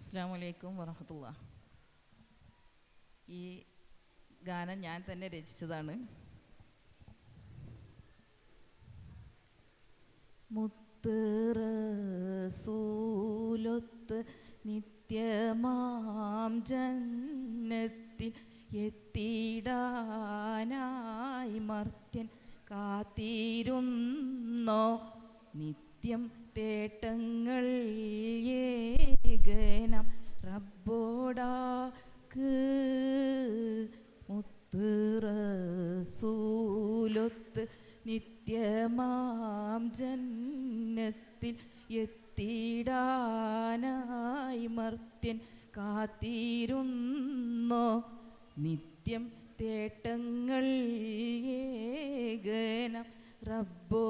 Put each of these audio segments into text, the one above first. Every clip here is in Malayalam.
അസ്സാം വലൈക്കും വറഹത്തുള്ള ഈ ഗാനം ഞാൻ തന്നെ രചിച്ചതാണ്. മുത്തറസൂലൊത്ത് നിത്യമാം ജന്നത്തിൽ എത്തിയിടാനായി മർത്യൻ കാത്തിരുന്നോ? നിത്യം തേട്ടങ്ങൾ ഏകനം റബ്ബോടാക്ക് മുത്തുറസൂലൊത്ത് നിത്യമാം ജന്നത്തിൽ എത്തിടാനായി മർത്യൻ കാത്തിരുന്നോ? നിത്യം തേട്ടങ്ങൾ ഏകനം റബ്ബോടാക്ക്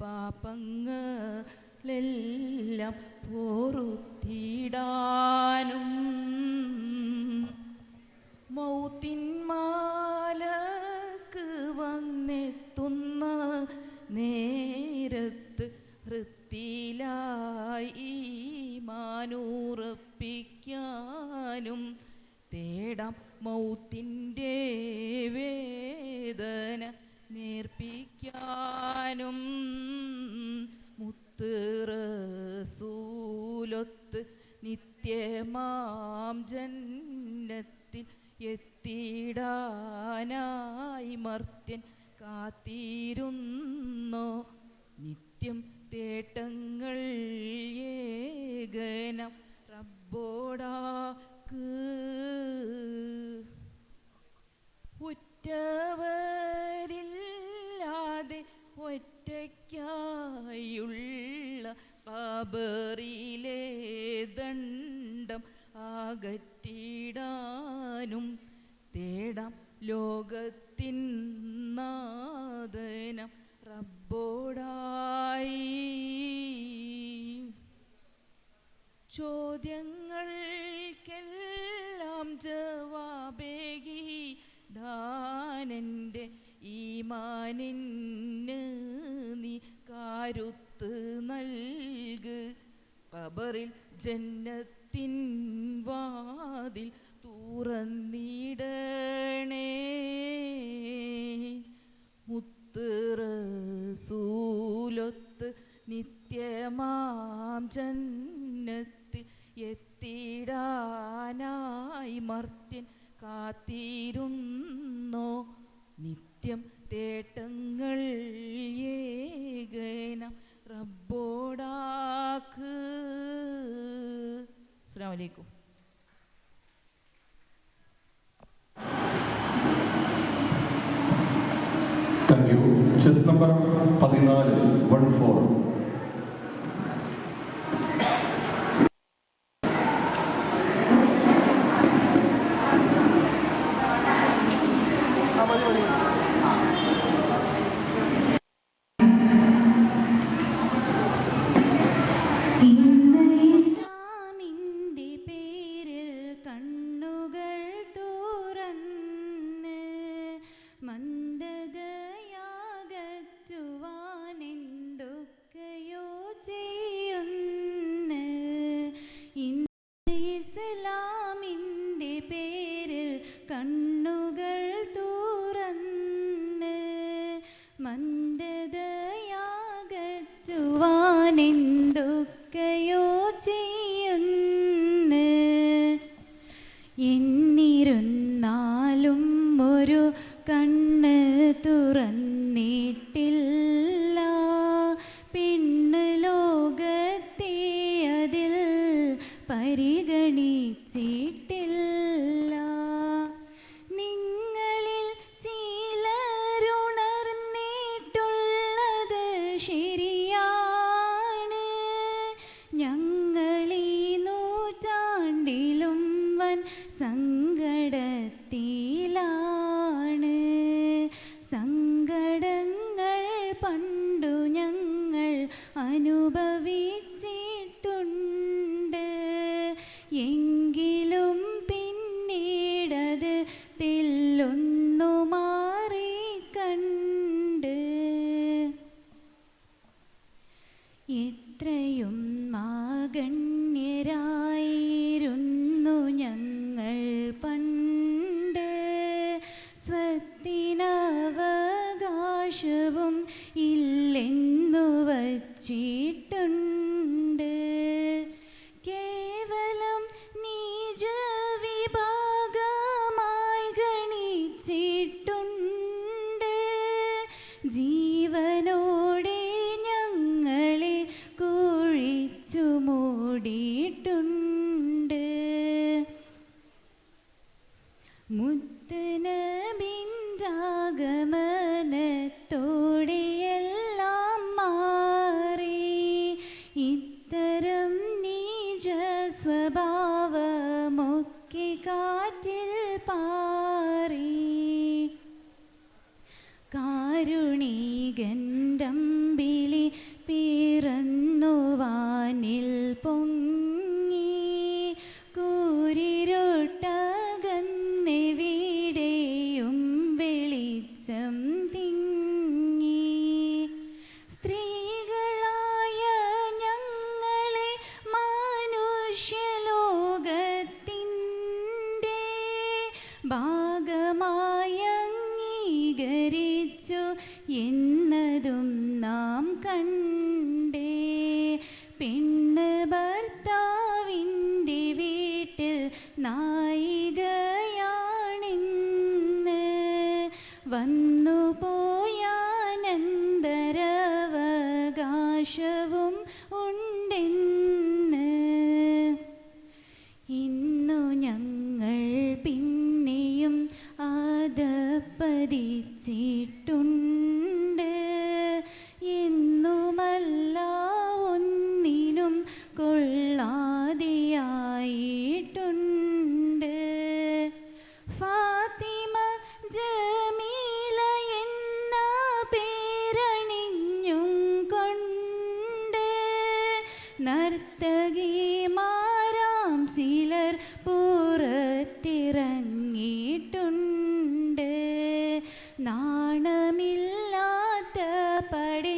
പാപങ്ങളെല്ലാം പോറുത്തിടാനും മൗത്തിന്മാലക്ക് വന്നെത്തുന്ന നേരത്ത് ഹൃത്തിലായി മാനൂറപ്പിക്കാനും തേടാം മൗത്തിന്റെ വേദന നേർപ്പിക്കാനും നിത്യമാം ജന്നത്തിൽ എത്തിടാനായി മർത്യൻ കാത്തിരുന്നോ. ചോദ്യങ്ങൾക്കെല്ലാം ജവാബേകി. ദാനന്റെ ഈമാനിന് നീ കാരുത്ത് നൽക്. കബറിൽ ജന്നത്തിൻ വാതിൽ തുറന്നിടണേ. മുത്തുറസൂലൊത്ത് നിത്യമാം ജന്നത്തിൽ എത്തിടാനായി മർത്യൻ കാത്തിരുന്നോ. നിത്യം തേട്ടങ്ങൾ ഏകനം റബ്ബോടാക്ക്. അസ്സാം താങ്ക് യു ചെസ് നമ്പർ പതിനാല് വൺ ഫോർ കാരുണീകന്റമ്പിളി നായികയാണിന്ന് വന്നു படி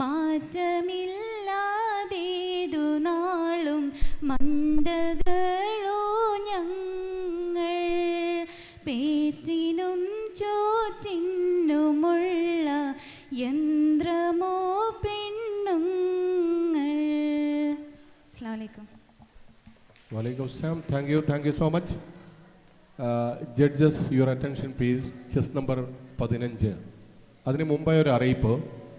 മാറ്റമില്ലാതേതു നാളും മന്ദകളോ ഞങ്ങൾ പേറ്റിനും ചോറ്റിനുമുള്ള യന്ത്രമോ പെണ്ണുങ്ങൾ. അസ്സലാമു അലൈക്കും. വലൈക്കും അസ്ലാം thank you thank you so much judges your attention please chest number പതിനഞ്ച്. അതിന് മുമ്പായി ഒരു അറിയിപ്പ്.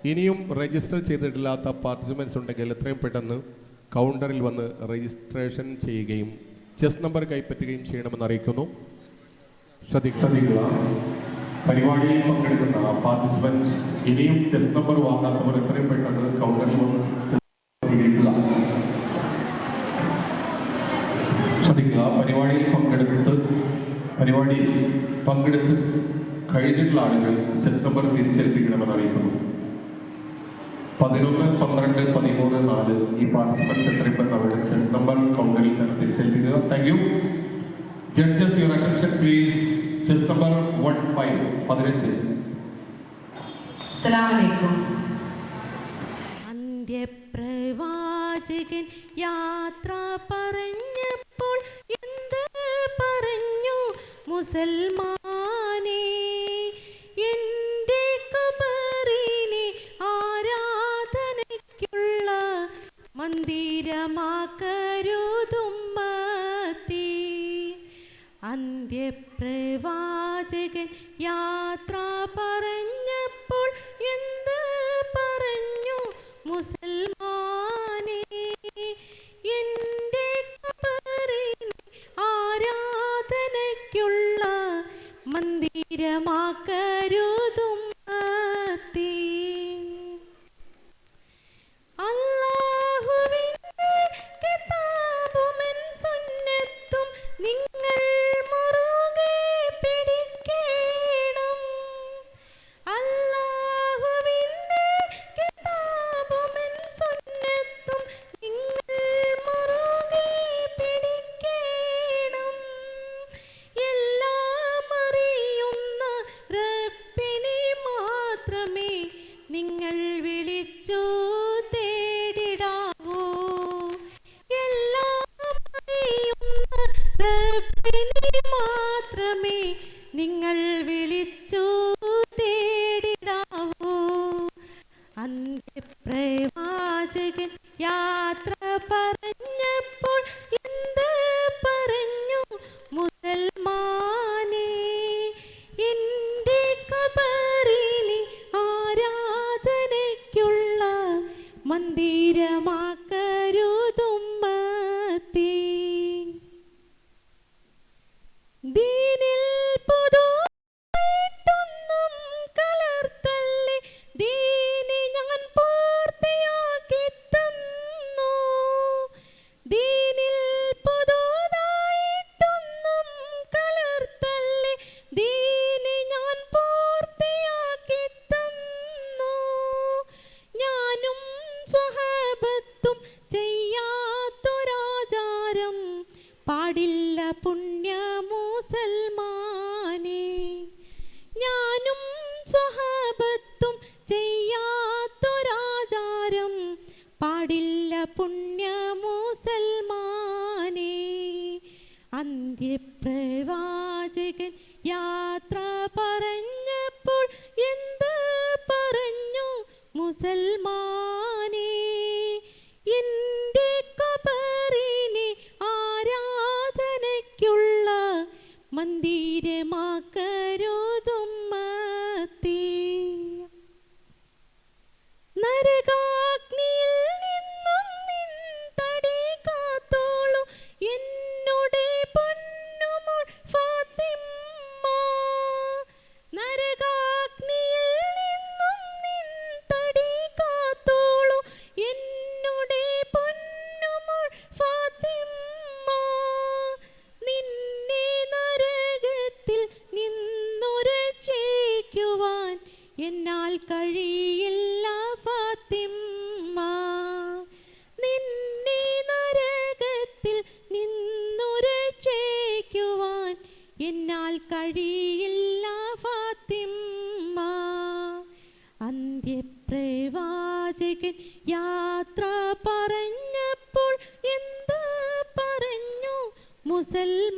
ഇനിയും രജിസ്റ്റർ ചെയ്തിട്ടില്ലാത്ത പാർട്ടിസിപ്പൻസ് ഉണ്ടെങ്കിൽ എത്രയും പെട്ടെന്ന് കൗണ്ടറിൽ വന്ന് രജിസ്ട്രേഷൻ ചെയ്യുകയും ചെസ് നമ്പർ കൈപ്പറ്റുകയും ചെയ്യണമെന്ന് അറിയിക്കുന്നു. ശ്രദ്ധിക്കുക. പരിപാടിയിൽ പങ്കെടുക്കുന്ന പാർട്ടിസിപ്പൻസ് ഇനിയും ചെസ് നമ്പർ വാങ്ങാത്തവർ എത്രയും പെട്ടെന്ന് കൗണ്ടറിൽ വന്ന് ശ്രദ്ധിക്കുക. പരിപാടിയിൽ പങ്കെടുത്ത് പരിപാടിയിൽ പങ്കെടുത്ത് കഴിഞ്ഞിട്ടുള്ള ആളുകൾ ചെസ് നമ്പർ തിരിച്ചേൽപ്പിക്കണമെന്ന് അറിയിക്കുന്നു. പതിനൊന്ന് പന്ത്രണ്ട് പതിമൂന്ന് നാല് ഈ പാർട്ടിസിപ്പൻസ് എത്രയും അവരുടെ ചെസ് നമ്പർ കൗണ്ടറിൽ തന്നെ തിരിച്ചേൽപ്പിക്കുക thank you judges your attention please chest number one five പതിനഞ്ച്. അന്ത്യപ്രവാചകൻ യാത്ര പറഞ്ഞപ്പോൾ എന്ത് പറഞ്ഞു? മുസൽമാനെ മന്ദിരമാക്കരുതുമ്മത്തി അന്ത്യപ്രവാചകൻ യാത്ര പറ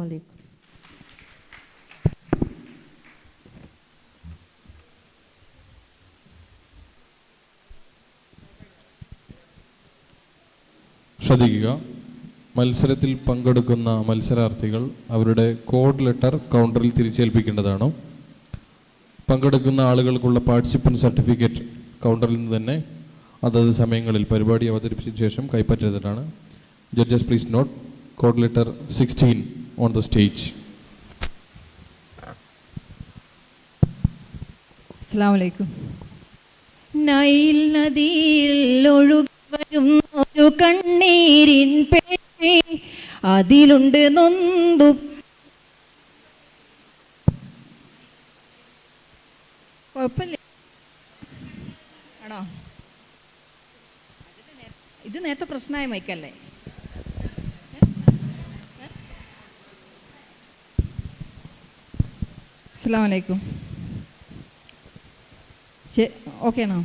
അലൈക്കും. ശ്രദ്ധിക്കുക. മത്സരത്തിൽ പങ്കെടുക്കുന്ന മത്സരാർത്ഥികൾ അവരുടെ കോഡ് ലെറ്റർ കൗണ്ടറിൽ തിരിച്ചേൽപ്പിക്കേണ്ടതാണ്. പങ്കെടുക്കുന്ന ആളുകൾക്കുള്ള പാർട്ടിസിപ്പൻ സർട്ടിഫിക്കറ്റ് കൗണ്ടറിൽ നിന്ന് തന്നെ അതത് സമയങ്ങളിൽ പരിപാടി അവതരിപ്പിച്ച ശേഷം കൈപ്പറ്റെഴുതിട്ടാണ് judges please note code letter sixteen on the stage Nile നദിയിൽ ഒഴുകും ഒരു കണ്ണീരിൻ പേട്ടി അതിലുണ്ട് നൊന്തു. കുഴപ്പമില്ല. ഇത് നേരത്തെ പ്രശ്നമായ മൈക്കല്ലേ അസ്സാമലൈക്കും ഓക്കെയാണോ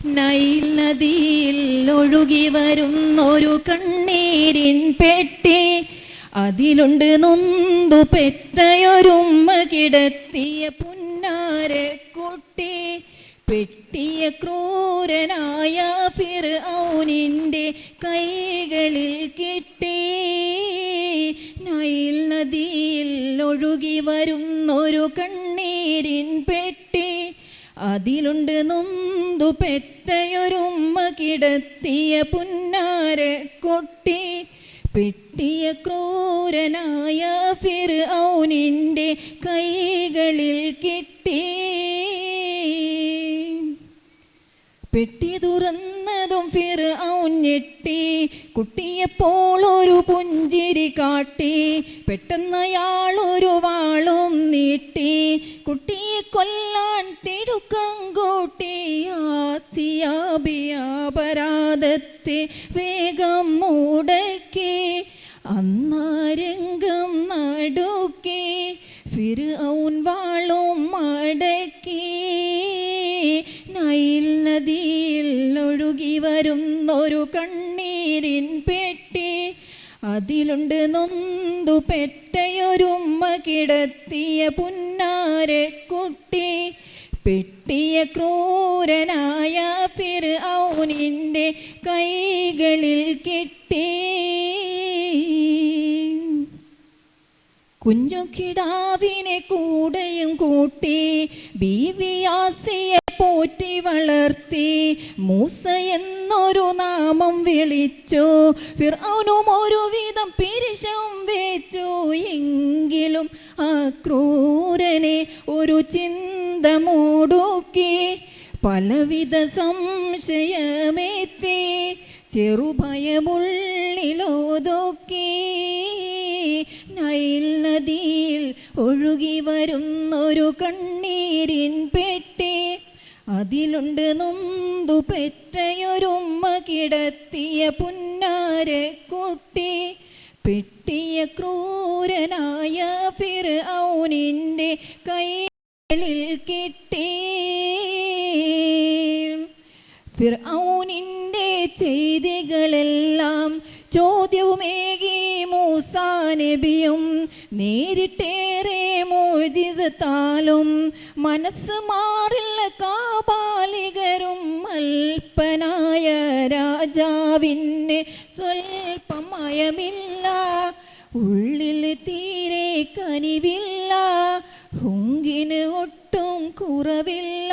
നൈൽ നദിയിൽ ഒഴുകി വരുന്നൊരു കണ്ണീരിൻ പെട്ടി അതിലുണ്ട് നൊന്തു പെറ്റയൊരുമ്മ കിടത്തിയ പുന്നാരെ കുട്ടി പെട്ടി പെട്ടിയ ക്രൂരനായ ഫിർ ഔനിന്റെ കൈകളിൽ കിട്ടി നൈൽ നദിയിൽ ഒഴുകി വരുന്നൊരു കണ്ണീരിൻ പെട്ടി അതിലുണ്ട് നൊന്തു പെറ്റയൊരുമ്മ കിടത്തിയ പുന്നാരക്കുട്ടി പെട്ടിയ ക്രൂരനായ ഫിർ ഔനിന്റെ കൈകളിൽ കിട്ടി പെട്ടി തുറന്നതും ഫിർ ഞെട്ടി. കുട്ടിയെപ്പോൾ ഒരു പുഞ്ചിരി കാട്ടി. പെട്ടെന്ന് അയാൾ ഒരു വാളും നീട്ടി. കുട്ടിയെ കൊല്ലാൻ തിടുക്കം കൂട്ടി. വേഗം മൂടക്കി. അന്നാരംഗം നടുക്കി. ഫിർ ഔൻ വാളും മടക്കി. നൈൽ നദിയിൽ ഒഴുകി വരുന്നൊരു കണ്ണീരിൻ പെട്ടി. അതിലുണ്ട് നൊന്തു പെറ്റയൊരുമ്മ കിടത്തിയ പുന്നാരെ കുട്ടി. പെട്ടിയ ക്രൂരനായ പിർ ഔനിന്റെ കൈകളിൽ കിട്ടി. കുഞ്ഞു കിടാവിനെ കൂടെയും കൂട്ടി ബീവിയാസിയെ പോറ്റി വളർത്തി മൂസ എന്നൊരു നാമം വിളിച്ചു. ഫിർഔനും ഒരുവിധം പിരിശം വെച്ചു. എങ്കിലും ആ ക്രൂരനെ ഒരു ചിന്ത മൂടുക്കി. പലവിധ സംശയമെത്തി ചെറുഭയമുള്ളിലോതൊക്കി. നൈൽ നദിയിൽ ഒഴുകി വരുന്നൊരു കണ്ണീരിൻ പെട്ടി. അതിലുണ്ട് നൊന്തു പെറ്റയൊരുമ്മ കിടത്തിയ പുന്നാരെ കുട്ടി. പെട്ടിയ ക്രൂരനായ ഫിർ ഔനിന്റെ കൈകളിൽ കിട്ടി. ഫിർഔനിന്റെ ചെയ്തികളെല്ലാം ചോദ്യവുമേകി മൂസാ നബിയും നേരിട്ടേറെ മോജിസത്താലും മനസ്സ് മാറില്ല കാപാലികരും അൽപ്പനായ രാജാവിന് സ്വൽപ്പമയമില്ല. ഉള്ളിൽ തീരെ കനിവില്ല ഹുങ്കിന് ഒട്ടും കുറവില്ല.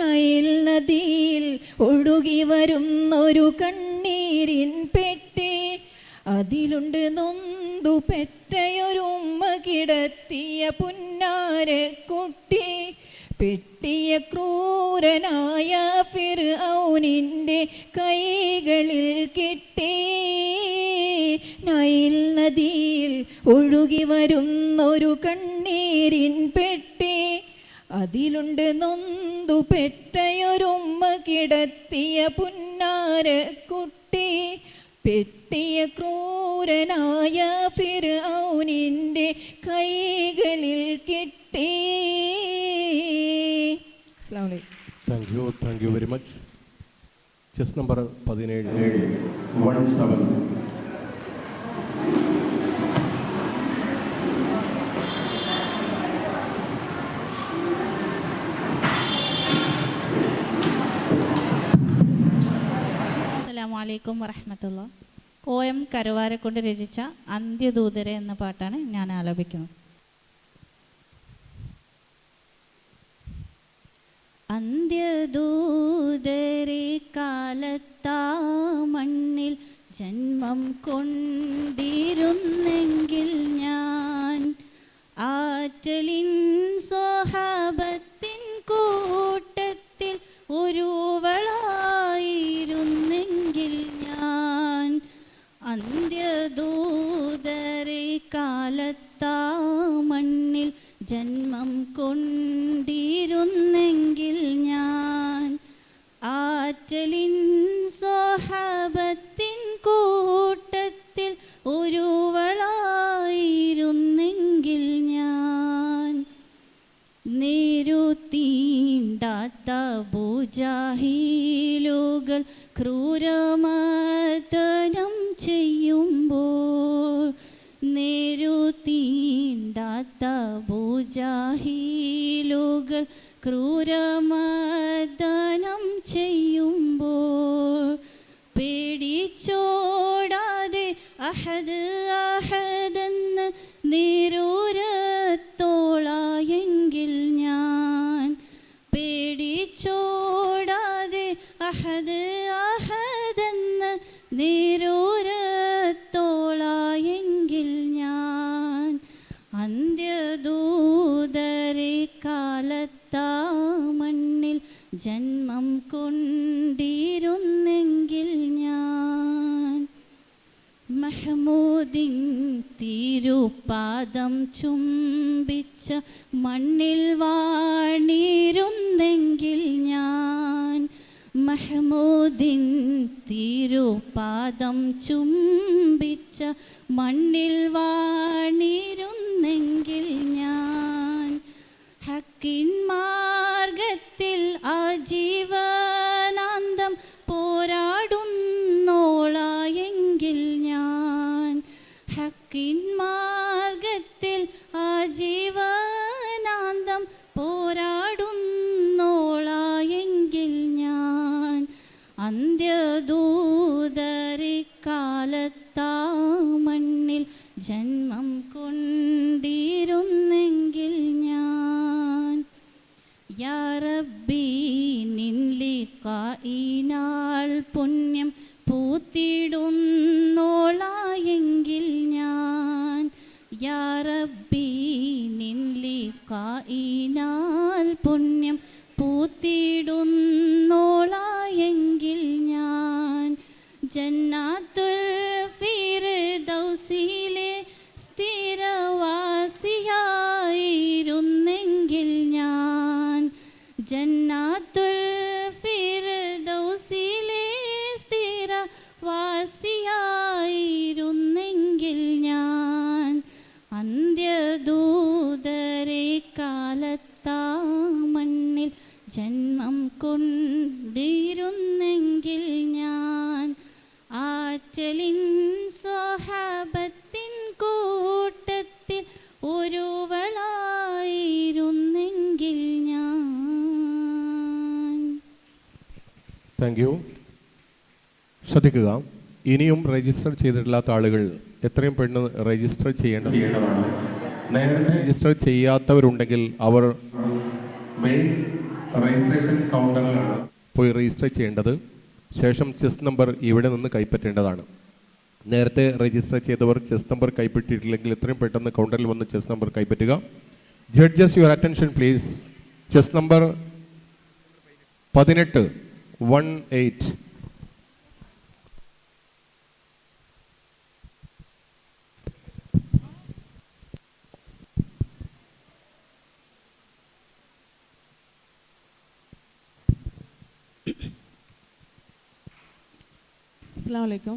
നൈൽ നദിയിൽ ഒഴുകി വരുന്നൊരു കണ്ണീരിൻ പെട്ടി അതിലുണ്ട് നൊന്തു പെറ്റയൊരുമ്മ കിടത്തിയ പുന്നാരക്കുട്ടി പെട്ടിയ ക്രൂരനായ ഫിർ ഔനിന്റെ കൈകളിൽ കിട്ടി. നൈൽ നദിയിൽ ഒഴുകി വരുന്നൊരു കണ്ണീരിൻ പെട്ടി. അതിലുണ്ട് നൊന്തു പെറ്റയൊരുമ്മ കിടത്തിയ പുന്നാരക്കുട്ടി പെട്ടിയ ക്രൂരനായ ഫിർ ഔനിന്റെ കൈകളിൽ കിട്ടി. Thank you thank you very much chest number പതിനേഴ്. വൺ സെവൻ അസ്സലാമലൈക്കും വറഹമത്തുള്ള. ഒ എം കരുവാരക്കൊണ്ട് രചിച്ച അന്ത്യദൂതരെ എന്ന പാട്ടാണ് ഞാൻ ആലപിക്കുന്നത്. അന്ത്യദൂതരെ കാലത്താ മണ്ണിൽ ജന്മം കൊണ്ടിരുന്നെങ്കിൽ ഞാൻ ആറ്റലിൻ സ്വഹാബത്തിൻ അന്ത്യദൂതരെ കാലത്താ മണ്ണിൽ ജന്മം കൊണ്ടിരുന്നെങ്കിൽ ഞാൻ ആറ്റലിൻ സ്വഹാപത്തിൻ കൂട്ടത്തിൽ ഒരുവളായിരുന്നെങ്കിൽ ഞാൻ. നേരുത്തീണ്ടാത്ത പൂജാഹീലുകൾ ക്രൂരമാതനം तीन दाता बोजा ही लोग क्रूरमा മഹമൂദിൻ തിരുപാദം ചുംബിച്ച മണ്ണിൽ വാണിരുന്നെങ്കിൽ ഞാൻ ഹക്കിൻ മാർഗത്തിൽ റബ്ബി നിൻലിക്കായിനാൽ പുണ്യം പൂത്തിടുന്നോളായെങ്കിൽ ഞാൻ ജന്നാത്തുൽ താങ്ക് യു ശ്രദ്ധിക്കുക. ഇനിയും രജിസ്റ്റർ ചെയ്തിട്ടില്ലാത്ത ആളുകൾ എത്രയും പെട്ടെന്ന് രജിസ്റ്റർ ചെയ്യേണ്ട ചെയ്യേണ്ടതാണ് നേരത്തെ രജിസ്റ്റർ ചെയ്യാത്തവരുണ്ടെങ്കിൽ അവർ മെയിൻ രജിസ്ട്രേഷൻ കൗണ്ടറിലാണ് പോയി രജിസ്റ്റർ ചെയ്യേണ്ടത്. ശേഷം ചെസ് നമ്പർ ഇവിടെ നിന്ന് കൈപ്പറ്റേണ്ടതാണ്. നേരത്തെ രജിസ്റ്റർ ചെയ്തവർ ചെസ് നമ്പർ കൈപ്പറ്റിയിട്ടില്ലെങ്കിൽ എത്രയും പെട്ടെന്ന് കൗണ്ടറിൽ വന്ന് chess number കൈപ്പറ്റുക. Judges your attention please chess number പതിനെട്ട്. വൺ എയ്റ്റ് അസ്സാം വലൈക്കും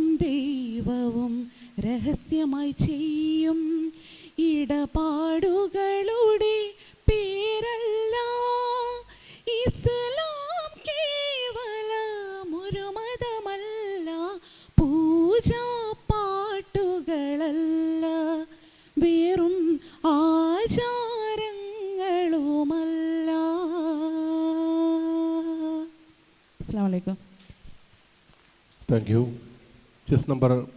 മനുഷ്യനും ദൈവവും രഹസ്യമായി ചെയ്യും. ഇടപാടുകളുടെ പേരല്ല. ഇസ്ലാം കേവലമൊരു മതമല്ല. പൂജാ പാട്ടുകളല്ല. വേറും ആചാരങ്ങളുമല്ല. അസ്സാം വലൈക്കും താങ്ക് യു ചെസ്